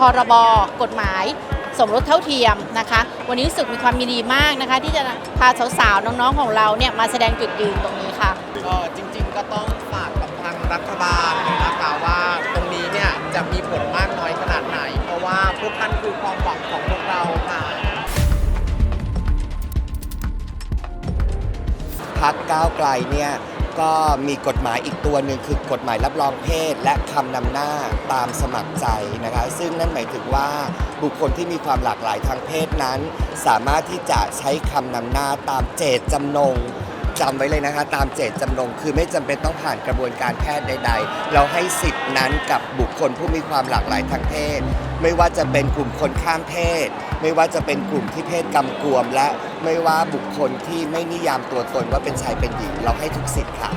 พรบกฎหมาย สมรสเท่าเทียมนะคะ วันนี้รู้สึกมีความยินดีมากนะคะ ที่จะพาสาวๆน้องๆของเราเนี่ยมาแสดงจุดยืนตรงนี้ค่ะ ก็จริงๆก็ต้องฝากกับทางรัฐบาลนะคะว่าตรงนี้เนี่ยจะมีผลมากน้อยขนาดไหน เพราะว่าพวกท่านคือความหวังของพวกเราค่ะพักก้าวไกลเนี่ย ก็มีกฎหมายอีกตัวหนึ่งคือกฎหมายรับรองเพศ และคำนำหน้าตามสมัครใจนะคะ ซึ่งนั่นหมายถึงว่าบุคคลที่มีความหลากหลายทางเพศนั้น สามารถที่จะใช้คำนำหน้าตามเจตจำนงจำไว้เลยนะคะ ตามเจตจำนงคือไม่จำเป็นต้องผ่านกระบวนการแพทย์ใด ๆ เราให้สิทธินั้นกับบุคคลผู้มีความหลากหลายทางเพศ ไม่ว่าจะเป็นกลุ่มคนข้ามเพศ ไม่ว่าจะเป็นกลุ่มที่เพศกำกวม และไม่ว่าบุคคลที่ไม่นิยามตัวตนว่าเป็นชายเป็นหญิง เราให้ทุกสิทธิ์ค่ะ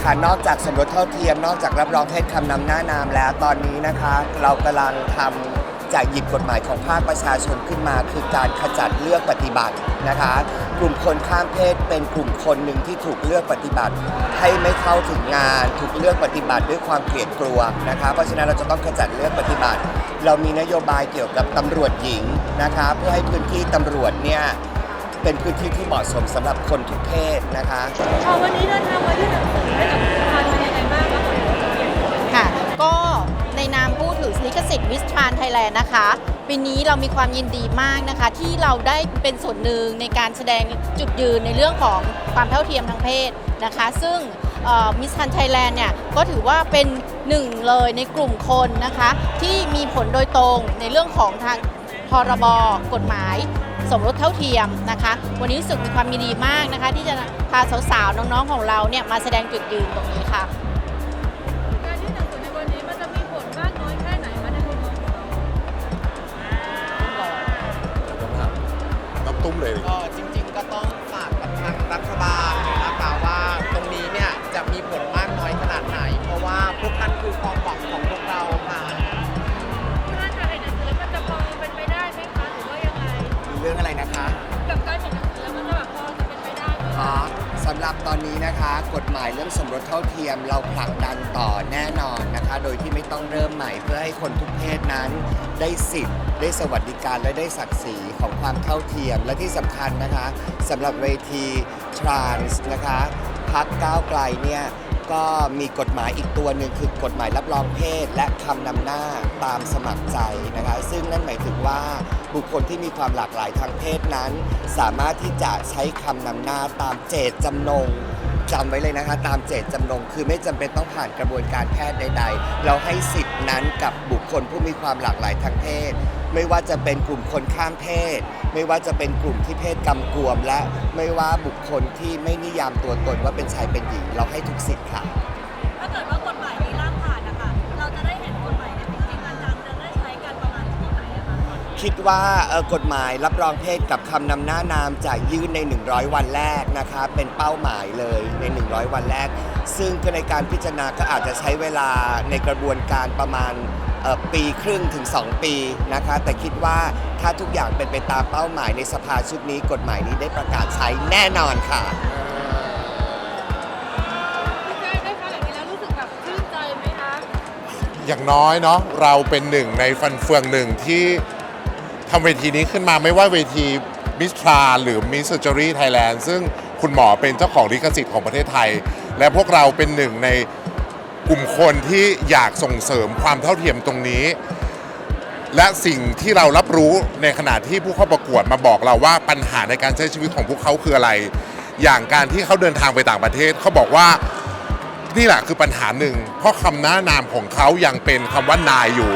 ค่ะนอกจากสมรสเท่าเทียม นอกจากรับรองเพศคำนำหน้านามแล้วตอนนี้นะคะ เรากำลังทำจากหยิบกฎหมายของภาคประชาชนขึ้นมา คือการขจัดเลือกปฏิบัตินะคะ กลุ่มคนข้ามเพศเป็นกลุ่มคนหนึ่งที่ถูกเลือกปฏิบัติ ให้ไม่เข้าถึงงาน ถูกเลือกปฏิบัติด้วยความเกลียดกลัวนะคะเพราะฉะนั้นเราจะต้องขจัดเลือกปฏิบัติ เรามีนโยบายเกี่ยวกับตำรวจหญิงนะคะเพื่อให้พื้นที่ตำรวจเนี่ยเป็นพื้นที่ที่เหมาะสมสำหรับคนทุกเพศนะคะพอวันนี้เดินทางมาที่หนังสือให้กับทุกท่านเป็นยังไงบ้างคะผลจดทะเบียนค่ะก็ในนามผู้ถือ ลิขสิทธิ์มิสทรานไทยแลนด์นะคะปีนี้เรามีความยินดีมากนะคะ ที่เราได้เป็นส่วนหนึ่งในการแสดงจุดยืนในเรื่องของความเท่าเทียมทางเพศนะคะ ซึ่งมิสทรานไทยแลนด์เนี่ยก็ถือว่าเป็นหนึ่งเลยในกลุ่มคนนะคะ ที่มีผลโดยตรงในเรื่องของทางพรบกฎหมายสมรสเท่าเทียมนะคะ วันนี้รู้สึกมีความยินดีมากนะคะ ที่จะพาสาวๆน้องๆของเราเนี่ยมาแสดงจุดยืนตรงนี้ค่ะ ตุ้มเลยก็จริงๆก็ต้องฝากกับทางรัฐบาลนะคะว่าตรงนี้เนี่ยจะมีผลมากน้อยขนาดไหน เพราะว่าพวกท่านคือความหวังของพวกเราค่ะ ถ้าการเห็นหนังสือแล้วมันจะพอเป็นไปได้ไหมคะหรือว่ายังไงเรื่องอะไรนะคะกับการเห็นหนังสือแล้วมันจะแบบพอจะเป็นไปได้ไหม อ๋อสำหรับตอนนี้นะคะ กฎหมายเรื่องสมรสเท่าเทียมเราผลักดันต่อแน่นอนนะคะ โดยที่ไม่ต้องเริ่มใหม่เพื่อให้คนทุกเพศนั้นได้สิทธิ์ ได้สวัสดิการและได้ศักดิ์ศรีของความเท่าเทียมและที่สำคัญนะคะสำหรับเวทีทรานส์นะคะพักก้าวไกลเนี่ยก็มีกฎหมายอีกตัวหนึ่งคือกฎหมายรับรองเพศ และคำนำหน้าตามสมัครใจนะคะ ซึ่งนั่นหมายถึงว่าบุคคลที่มีความหลากหลายทางเพศนั้น สามารถที่จะใช้คำนำหน้าตามเจตจำนง จำไว้เลยนะคะ ตามเจตจำนงคือไม่จำเป็นต้องผ่านกระบวนการแพทย์ใด ๆ เราให้สิทธินั้นกับบุคคลผู้มีความหลากหลายทางเพศ ไม่ว่าจะเป็นกลุ่มคนข้ามเพศ ไม่ว่าจะเป็นกลุ่มที่เพศกำกวม และไม่ว่าบุคคลที่ไม่นิยามตัวตนว่าเป็นชายเป็นหญิง เราให้ทุกสิทธิ์ค่ะ ถ้าเกิดว่า คะคิดว่าเอ่อกฎหมายรับรองเพศกับคำนำหน้านามจะยื่นใน 100 วันแรกนะคะเป็นเป้าหมายเลยใน 100 วันแรก ซึ่งก็ในการพิจารณาก็อาจจะใช้เวลาในกระบวนการประมาณเอ่อปีครึ่งถึง 2 ปีนะคะ แต่คิดว่าถ้าทุกอย่างเป็นไปตามเป้าหมายในสภาชุดนี้ กฎหมายนี้ได้ประกาศใช้แน่นอนค่ะ พี่แจ้ได้ฟังแบบนี้แล้วรู้สึกแบบชื่นใจไหมคะอย่างน้อยเนาะเราเป็นหนึ่งในฟันเฟืองหนึ่งที่ ทำเวทีนี้ขึ้นมาไม่ว่าเวทีมิสทราหรือมิสเซอร์จอรี่ไทยแลนด์ซึ่งคุณหมอเป็นเจ้าของลิขสิทธิ์ของประเทศไทย และพวกเราเป็นหนึ่งในกลุ่มคนที่อยากส่งเสริมความเท่าเทียมตรงนี้ และสิ่งที่เรารับรู้ในขณะที่ผู้เข้าประกวดมาบอกเราว่าปัญหาในการใช้ชีวิตของพวกเขาคืออะไร อย่างการที่เขาเดินทางไปต่างประเทศเขาบอกว่านี่แหละคือปัญหาหนึ่งเพราะคำหน้านามของเขายังเป็นคำว่านายอยู่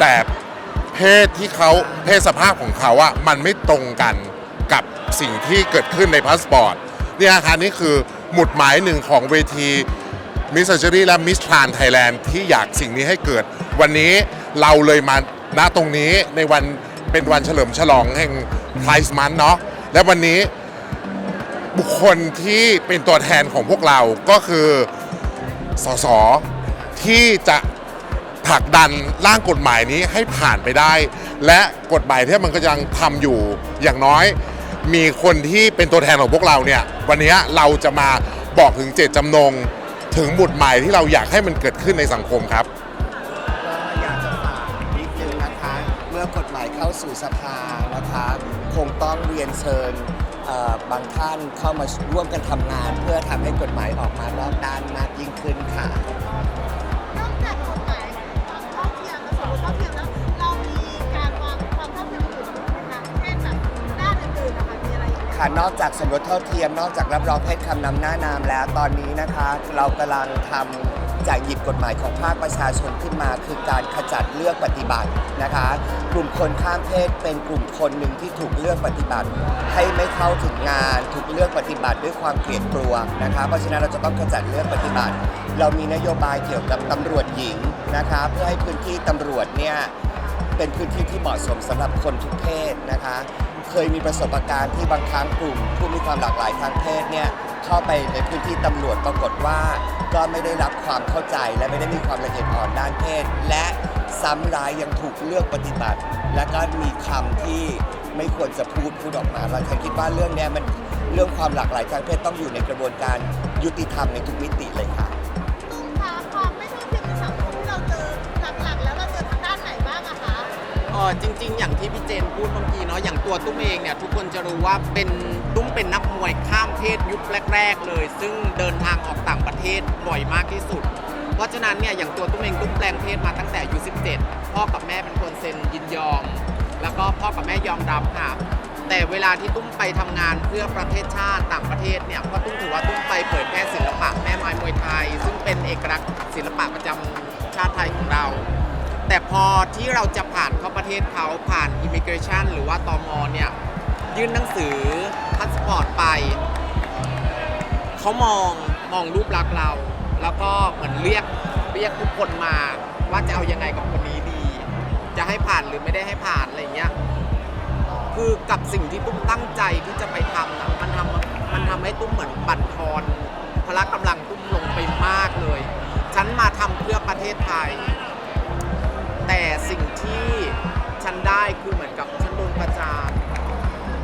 แต่ เพศที่เขาเพศสภาพของเขาอะมันไม่ตรงกันกับสิ่งที่เกิดขึ้นในพาสปอร์ตเนี่ยค่ะนี่คือหมุดหมายหนึ่งของเวทีมิสเซอร์ y และมิสทรานไทยแลนด์ที่อยากสิ่งนี้ให้เกิด วันนี้เราเลยมาณตรงนี้ในวันเป็นวันเฉลิมฉลองแห่งไพรส์มันเนาะและวันนี้บุคคลที่เป็นตัวแทนของพวกเราก็คือสสที่จะ ผลักดันร่างกฎหมายนี้ให้ผ่านไปได้ และกฎหมายที่มันก็ยังทำอยู่อย่างน้อย มีคนที่เป็นตัวแทนของพวกเราเนี่ยวันนี้เราจะมาบอกถึงเจตจำนง ถึงบุตรหมายที่เราอยากให้มันเกิดขึ้นในสังคมครับก็อยากจะฝากนิดนึงนะคะ เมื่อกฎหมายเข้าสู่สภานะคะคงต้องเรียนเชิญบางท่านเข้ามาร่วมกันทำงาน เพื่อทำให้กฎหมายออกมารอบด้านมากยิ่งขึ้นค่ะ ค่ะ นอกจากสมรสเท่าเทียม นอกจากรับรองเพศคำนำหน้านามแล้ว ตอนนี้นะคะ เรากำลังทำจะหยิบกฎหมายของภาคประชาชนขึ้นมา คือการขจัดเลือกปฏิบัตินะคะ กลุ่มคนข้ามเพศเป็นกลุ่มคนหนึ่งที่ถูกเลือกปฏิบัติ ให้ไม่เข้าถึงงาน ถูกเลือกปฏิบัติด้วยความเกลียดกลัวนะคะ เพราะฉะนั้นเราจะต้องขจัดเลือกปฏิบัติ เรามีนโยบายเกี่ยวกับตำรวจหญิงนะคะ เพื่อให้พื้นที่ตำรวจเนี่ยเป็นพื้นที่ที่เหมาะสมสำหรับคนทุกเพศนะคะ เคยมีประสบการณ์ที่บางครั้งกลุ่มผู้มีความหลากหลายทางเพศเนี่ยเข้าไปในพื้นที่ตำรวจปรากฏว่า ก็ไม่ได้รับความเข้าใจและไม่ได้มีความละเอียดอ่อนด้านเพศ และซ้ำร้ายยังถูกเลือกปฏิบัติ และก็มีคำที่ไม่ควรจะพูดพูดออกมาเราฉันคิดว่าเรื่องเนี้ยมันเรื่องความหลากหลายทางเพศต้องอยู่ในกระบวนการยุติธรรมในทุกมิติเลยค่ะ ออจริง ๆ อย่างที่พี่เจนพูดเมื่อกี้เนาะอย่างตัวตุ้มเองเนี่ยทุกคนจะรู้ว่าเป็นตุ้มเป็นนักมวยข้ามเพศยุคแรก ๆ เลย ซึ่งเดินทางออกต่างประเทศบ่อยมากที่สุด เพราะฉะนั้นเนี่ยอย่างตัวตุ้มเองตุ้มแปลงเพศมาตั้งแต่อายุ17 พ่อกับแม่เป็นคนเซ็นยินยอม แล้วก็พ่อกับแม่ยอมรับค่ะแต่เวลาที่ตุ้มไปทำงานเพื่อประเทศชาติต่างประเทศเนี่ยเพราะตุ้มถือว่าตุ้มไปเผยแพร่ศิลปะแม่ไม้มวยไทย ซึ่งเป็นเอกลักษณ์ศิลปะประจำชาติไทยของเรา แต่พอที่เราจะผ่านเข้าประเทศเขาผ่านอิมิเกรชันหรือว่าตอมอเนี่ยยื่นหนังสือพาสปอร์ตไป เขามองมองรูปลักษณ์เรา แล้วก็เหมือนเรียกเรียกทุกคนมาว่าจะเอายังไงกับคนนี้ดี จะให้ผ่านหรือไม่ได้ให้ผ่านอะไรเงี้ยคือกับสิ่งที่ตุ้มตั้งใจที่จะไปทำนะมันทำมันทำให้ตุ้มเหมือนบั่นทอนพละกำลังตุ้มลงไปมากเลย ฉันมาทำเพื่อประเทศไทย ได้คือเหมือนกับฉันโดนประจาน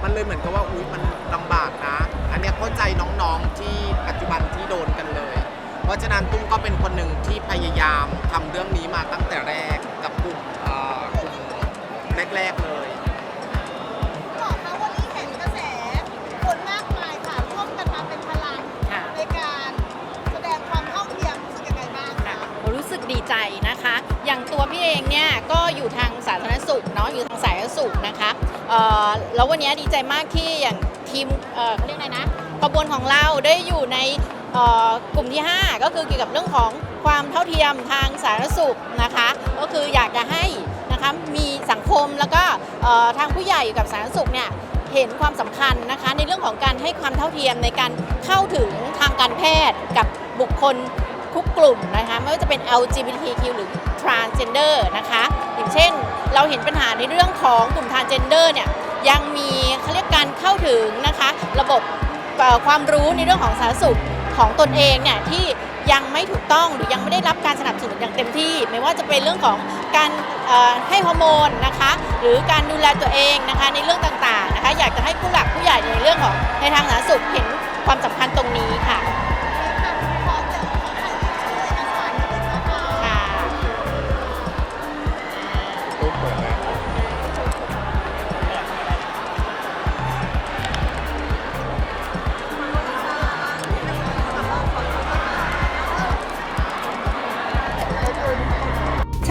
มันเลยเหมือนกับว่าอุ้ยมันลำบากนะ อันเนี้ยเข้าใจน้องๆที่ปัจจุบันที่โดนกันเลย เพราะฉะนั้นตุ้มก็เป็นคนหนึ่งที่พยายามทำเรื่องนี้มาตั้งแต่แรกกับกลุ่มเอ่อกลุ่มแรก ๆเลยหมอคะวันนี้เห็นกระแสคนมากมายค่ะร่วมกันมาเป็นพลังค่ะในการแสดงความเท่าเทียมรู้สึกยังไงบ้างค่ะคะรู้สึกดีใจ ณสุขเนาะอยู่ทางสาธารณสุขนะคะเออแล้ววันนี้ดีใจมากที่อย่างทีมเออเขาเรียกอะไรนะขบวนของเราได้อยู่ในกลุ่มที่ 5 ก็คือเกี่ยวกับเรื่องของความเท่าเทียมทางสาธารณสุขนะคะ ก็คืออยากจะให้นะคะมีสังคมแล้วก็ทางผู้ใหญ่กับสาธารณสุขเนี่ยเห็นความสำคัญนะคะในเรื่องของการให้ความเท่าเทียมในการเข้าถึงทางการแพทย์กับบุคคลทุกกลุ่มนะคะไม่ว่าจะเป็น LGBTQ หรือ transgender นะคะ อย่างเช่น เราเห็นปัญหาในเรื่องของกลุ่ม transgender เนี่ยยังมีเขาเรียกการเข้าถึงนะคะระบบความรู้ในเรื่องของสาธารณสุขของตนเองเนี่ยที่ยังไม่ถูกต้องหรือยังไม่ได้รับการสนับสนุนอย่างเต็มที่ ไม่ว่าจะเป็นเรื่องของการให้ฮอร์โมนนะคะหรือการดูแลตัวเองนะคะในเรื่องต่างๆนะคะอยากจะให้ผู้หลักผู้ใหญ่ในเรื่องของในทางสาธารณสุขเห็นความสำ